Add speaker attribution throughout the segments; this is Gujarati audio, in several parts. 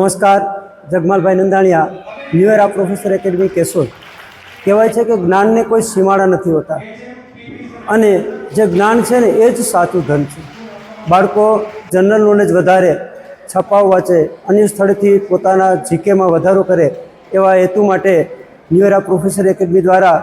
Speaker 1: નમસ્કાર, Jagmalbhai Nandaniya new era professor academy Keshod. કહેવાય છે કે જ્ઞાનને કોઈ સીમાડા નથી હોતા. અને જે જ્ઞાન છે ને, એ જ સાચું ધન છે. બાળકો જનરલ નોલેજ વધારે, છપાવ વાંચે, અન્ય સ્થળેથી પોતાના જીકેમાં વધારો કરે, એવા હેતુ માટે ન્યુ એરા પ્રોફેસર એકેડમી દ્વારા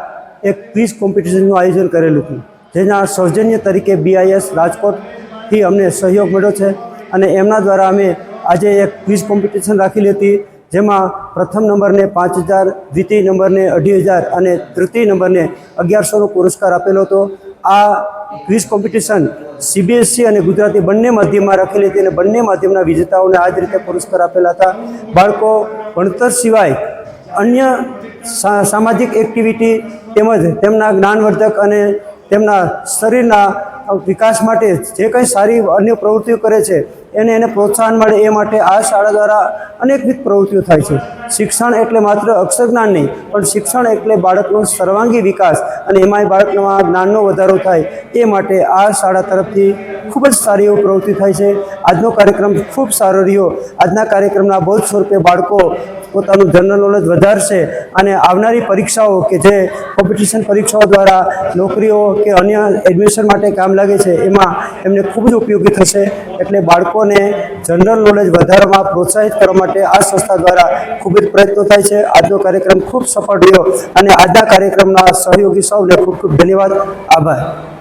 Speaker 1: એક ક્વિઝ કોમ્પિટિશનનું આયોજન કરેલું હતું. જેના સૌજન્ય તરીકે બીઆઈએસ રાજકોટથી અમને સહયોગ મળ્યો છે અને એમના દ્વારા અમે આજે એક ક્વિઝ કોમ્પિટિશન રાખેલી હતી, જેમાં પ્રથમ નંબરને પાંચ હજાર, દ્વિતીય નંબરને અઢી હજાર અને તૃતીય નંબરને અગિયારસોનો પુરસ્કાર આપેલો હતો. આ ક્વિઝ કોમ્પિટિશન સીબીએસસી અને ગુજરાતી બંને માધ્યમમાં રાખેલી હતી અને બંને માધ્યમના વિજેતાઓને આ જ રીતે પુરસ્કાર આપેલા હતા. બાળકો, ભણતર સિવાય અન્ય સામાજિક એક્ટિવિટી તેમજ તેમના જ્ઞાનવર્ધક અને તેમના શરીરના વિકાસ માટે જે કંઈ સારી અન્ય પ્રવૃત્તિઓ કરે છે એને એને પ્રોત્સાહન મળે એ માટે આ શાળા દ્વારા અનેકવિધ પ્રવૃત્તિઓ થાય છે. શિક્ષણ એટલે માત્ર અક્ષર જ્ઞાન નહીં, પણ શિક્ષણ એટલે બાળકનો સર્વાંગી વિકાસ અને એમાંય બાળકના જ્ઞાનનો વધારો થાય એ માટે આ શાળા તરફથી ખૂબ જ સારી એવી પ્રવૃત્તિ થાય છે. આજનો કાર્યક્રમ ખૂબ સારો રહ્યો. આજના કાર્યક્રમના બૌદ્ધ સ્વરૂપે બાળકો પોતાનું જનરલ નોલેજ વધારશે અને આવનારી પરીક્ષાઓ કે જે કોમ્પિટિશન પરીક્ષાઓ દ્વારા નોકરીઓ કે અન્ય એડમિશન માટે કામ લાગે છે, એમાં એમને ખૂબ જ ઉપયોગી થશે. એટલે બાળકોને જનરલ નોલેજ વધારવામાં પ્રોત્સાહિત કરવા માટે આ સંસ્થા દ્વારા ખૂબ જ પ્રયત્નો થાય છે. આજનો કાર્યક્રમ ખૂબ સફળ રહ્યો અને આજના કાર્યક્રમના સહયોગી સૌને ખૂબ ખૂબ ધન્યવાદ. આભાર.